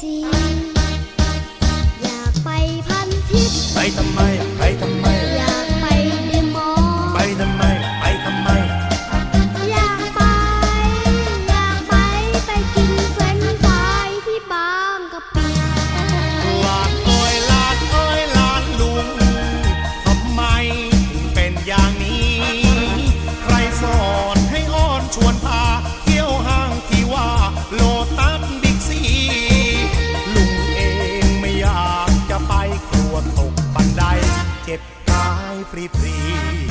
ซีอยากไปพันทิพย์ไปทำไมไปทำไม อยากไปเดอะมอลล์ไปทำไมไปทำไม อยากไป อยากไปไปกินเฟรนช์ฟรายที่บางกะปิ เจ็บตายฟรีฟรี